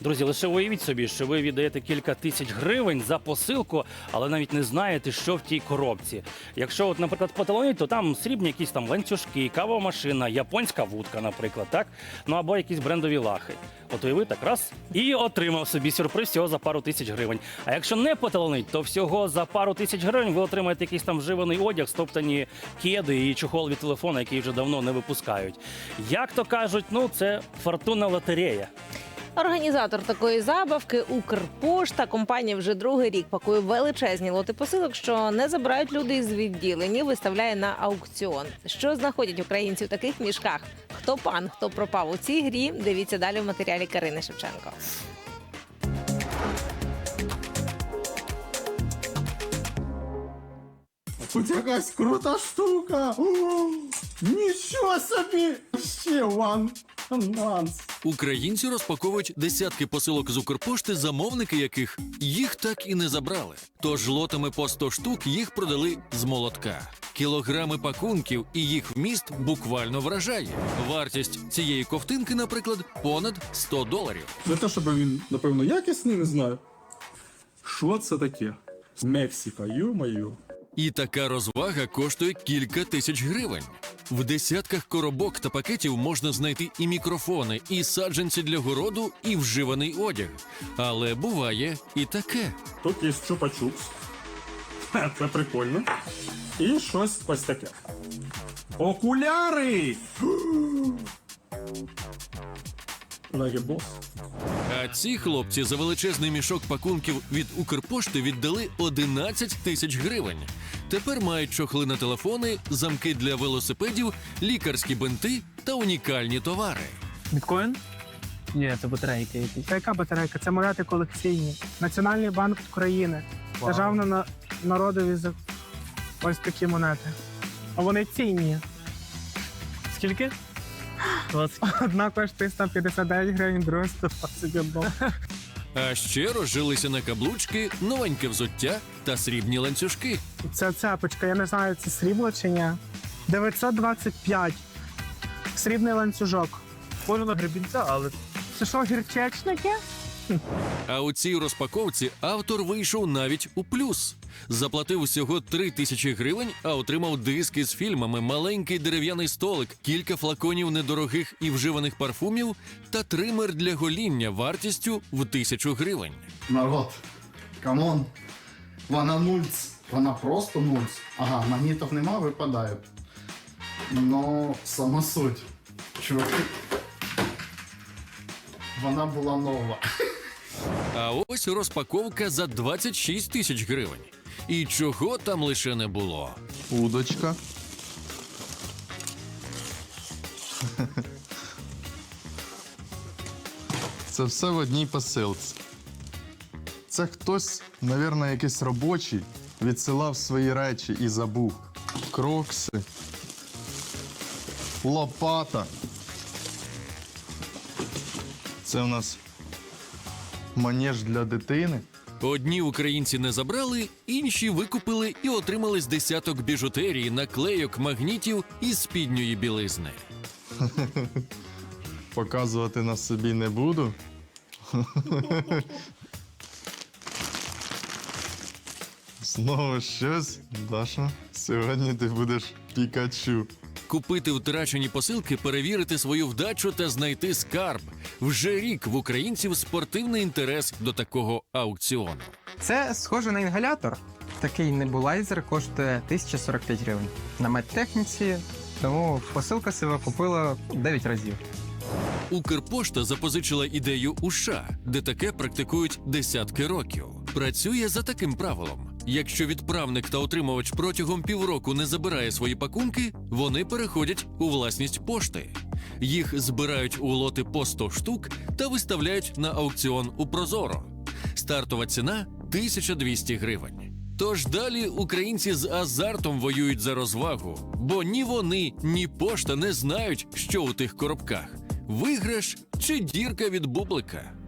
Друзі, лише уявіть собі, що ви віддаєте кілька тисяч гривень за посилку, але навіть не знаєте, що в тій коробці. Якщо, от, наприклад, поталонить, то там срібні якісь там ланцюжки, кавова машина, японська вудка, наприклад, так? Ну або якісь брендові лахи. От уяви так раз і отримав собі сюрприз всього за пару тисяч гривень. А якщо не поталонить, то всього за пару тисяч гривень ви отримаєте якийсь там вживаний одяг, стоптані кеди і чохол від телефона, який вже давно не випускають. Як то кажуть, ну це фортуна лотерея. Організатор такої забавки Укрпошта. Компанія вже другий рік пакує величезні лоти посилок, що не забирають люди із відділень, і виставляє на аукціон. Що знаходять українці в таких мішках? Хто пан, хто пропав у цій грі? Дивіться далі в матеріалі Карини Шевченко. Тут якась крута штука. Нічого собі! Ще ван ананс. Українці розпаковують десятки посилок з Укрпошти, замовники яких їх так і не забрали. Тож лотами по 100 штук їх продали з молотка. Кілограми пакунків і їх вміст буквально вражає. Вартість цієї ковтинки, наприклад, понад 100 доларів. Не те, щоб він, напевно, якісний, не знаю. Що це таке? Мексика, ю-мою. І така розвага коштує кілька тисяч гривень. В десятках коробок та пакетів можна знайти і мікрофони, і саджанці для городу, і вживаний одяг. Але буває і таке. Тут є чупа-чупс. Це прикольно. І щось ось таке. Окуляри! А ці хлопці за величезний мішок пакунків від Укрпошти віддали 11 тисяч гривень. Тепер мають чохли на телефони, замки для велосипедів, лікарські бинти та унікальні товари. Біткоін? Ні, це батарейки якісь. Та яка батарейка? Це монети колекційні. Національний банк України. Вау. Державна на... народові за ось такі монети. А вони цінні. Скільки? 20. Одна коштує 159 гривень, друга 121. А ще розжилися на каблучки, новеньке взуття та срібні ланцюжки. Це цепочка, я не знаю, це срібло чи ні. 925. Срібний ланцюжок. Схоже на гребінця, але Це що, гірчечники? А у цій розпаковці автор вийшов навіть у плюс. Заплатив всього 3 тисячі гривень, а отримав диски з фільмами, маленький дерев'яний столик, кілька флаконів недорогих і вживаних парфумів та тример для гоління вартістю в тисячу гривень. Народ, камон. Вона нульц. Вона просто нульц. Ага, магнітів нема, випадають. Но сама суть. Чуваки. Вона була нова. А ось розпаковка за 26 тисяч гривень. І чого там лише не було. Удочка. Це все в одній посилці. Це хтось, мабуть, якийсь робочий, відсилав свої речі і забув. Крокси. Лопата. Це у нас манеж для дитини. Одні українці не забрали, інші викупили і отримали з десяток біжутерії, наклейок, магнітів і спідньої білизни. Показувати на собі не буду. Знову щось, Даша. Сьогодні ти будеш Пікачу. Купити втрачені посилки, перевірити свою вдачу та знайти скарб. Вже рік в українців спортивний інтерес до такого аукціону. Це схоже на інгалятор. Такий небулайзер коштує 1045 гривень. На медтехніці, тому посилка себе купила 9 разів. Укрпошта запозичила ідею у США, де таке практикують десятки років. Працює за таким правилом: якщо відправник та отримувач протягом півроку не забирає свої пакунки, вони переходять у власність пошти. Їх збирають у лоти по 100 штук та виставляють на аукціон у Прозоро. Стартова ціна 1200 гривень. Тож далі українці з азартом воюють за розвагу, бо ні вони, ні пошта не знають, що у тих коробках виграш чи дірка від бублика.